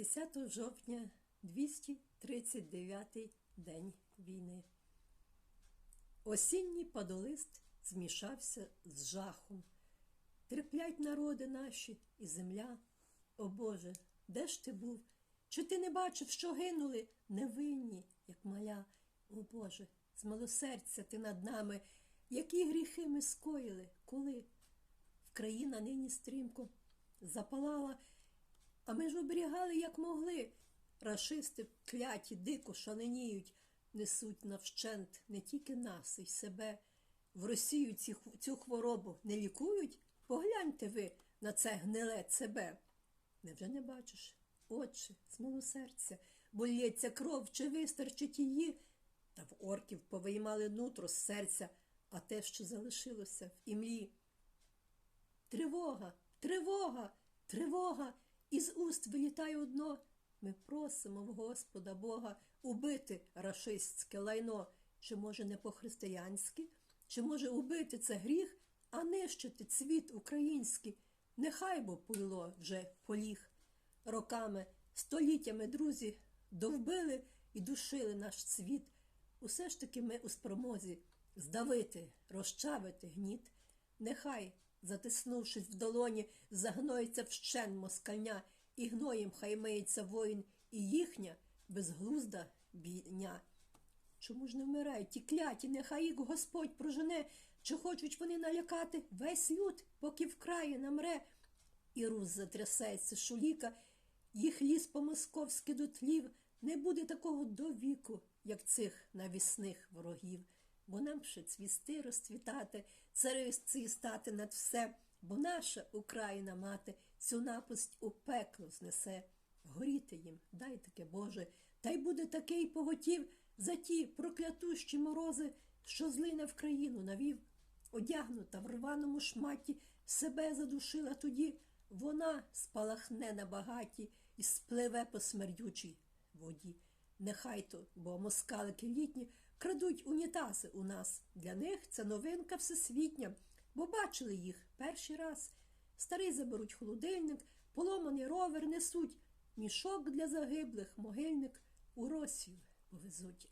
10 жовтня 239 день війни. Осінній падолист змішався з жахом. Терплять народи наші і земля. О Боже, де ж ти був? Чи ти не бачив, що гинули невинні, як маля? О Боже, змилосердься ти над нами, які гріхи ми скоїли, коли Вкраїна нині стрімко запалала, а ми ж оберігали, як могли. Рашисти кляті, дико шаленіють, несуть навщент не тільки нас і себе. В Росію ці, цю хворобу не лікують? Погляньте ви на це гниле себе. Невже не бачиш? Отче, з милосердя, бо лється кров, чи вистачить її? Та в орків повиймали нутро з серця, а те, що залишилося в імлі. Тривога, тривога, тривога. Із уст вилітає одно. Ми просимо в Господа Бога убити рашистське лайно. Чи може не по-християнськи? Чи може убити це гріх, а нищити цвіт український? Нехай бо пило вже поліг. Роками, століттями, друзі, довбили і душили наш цвіт. Усе ж таки ми у спромозі здавити, розчавити гніт. Нехай, затиснувшись в долоні, загноїться вщен москальня, і гноєм хай миється воїн, і їхня безглузда бійня. Чому ж не вмирають ті кляті, нехай їх Господь прожене, чи хочуть вони налякати весь люд, поки вкрає намре. І Рус затрясеться, шуліка, їх ліс по-московськи до тлів, не буде такого до віку, як цих навісних ворогів. Бо нам ще цвісти розцвітати, царистці стати над все, бо наша Україна мати цю напасть у пекло знесе. Горіти їм, дай таке Боже, та й буде такий поготів за ті проклятущі морози, що злина в країну навів. Одягнута в рваному шматі, себе задушила тоді, вона спалахне на багаті і спливе по смердючій воді. Нехай то, бо москалики літні крадуть унітази у нас. Для них це новинка всесвітня, бо бачили їх перший раз. Старий заберуть холодильник, поломаний ровер несуть, мішок для загиблих, могильник у Росію повезуть.